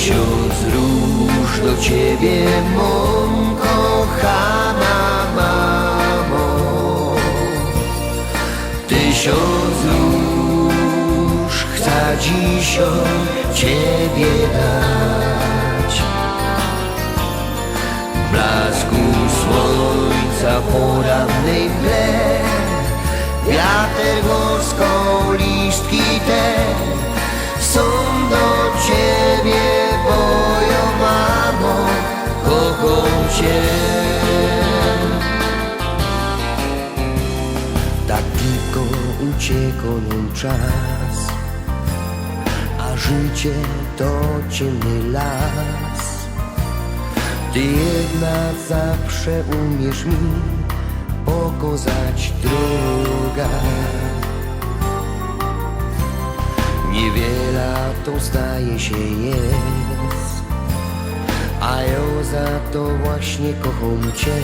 Tysiąc róż do ciebie, mą kochana mamo. Tysiąc róż chcę dziś od ciebie dać. Blasku słońca porannej mgle Wiatr Cię Tak tylko uciekł nam czas A życie to ciemny las. Ty jednak zawsze umiesz mi pokazać droga. Niewiele to staje się jest, a ja za to właśnie kocham Cię.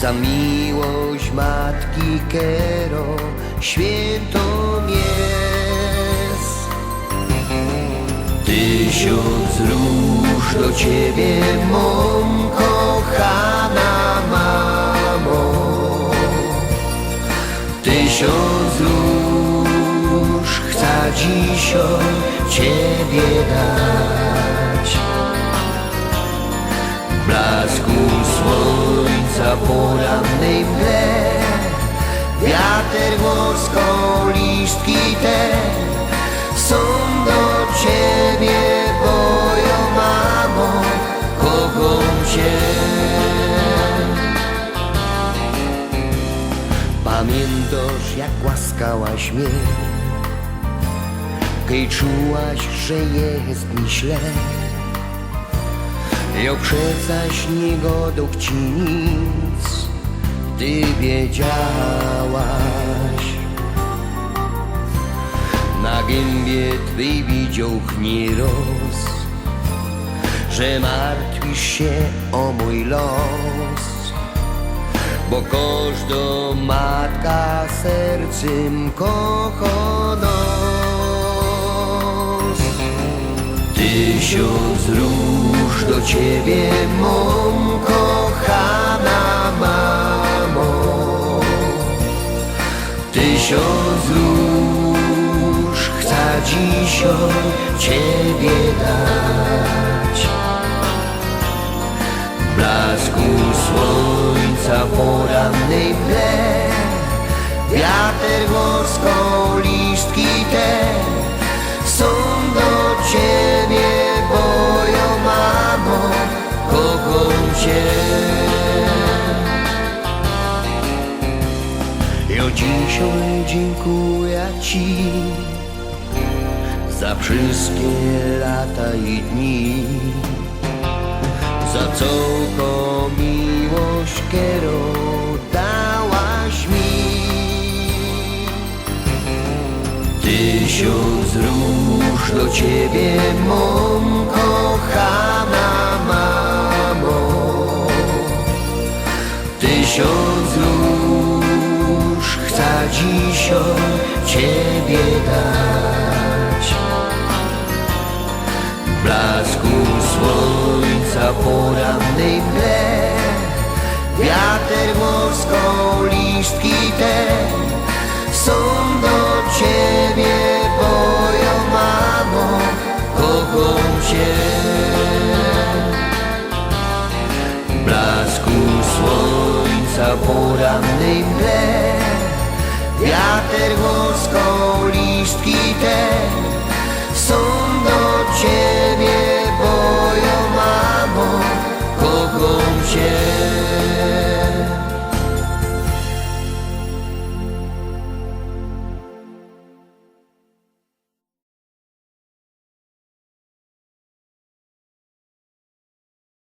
Za miłość matki Kero świętą jest. Tysiąc róż do ciebie, mą kochana mamo. Tysiąc róż chcę od ciebie dać. Porannej mgle, wiatr głoskał listki te są do ciebie, bojo mamo, kocham cię. Pamiętasz, jak łaskałaś mnie, kiedy czułaś, że jest mi źle. Ja przecaś nie godok ci nic, ty wiedziałaś. Na gębie twej widział roz Że martwisz się o mój los. Bo każda matka sercem kocha nas Tysiąc róż do ciebie, mą od ciebie dać. Blasku słońca porannej mgle, wiatr głoskał listki te, są do ciebie, bojo mamo, kocham cię. Ja dzisiaj dziękuję Ci za wszystkie lata i dni, za całą miłość, którą dałaś mi. Tysiąc róż do Ciebie, mą kochana mamo. Tysiąc róż chcę dziś od Ciebie dać. Blasku słońca porannej mgle, wiatr głoskał listki te, są do Ciebie, bojo mamo, Cię. blasku słońca porannej mgle Wiatr głoskał listki te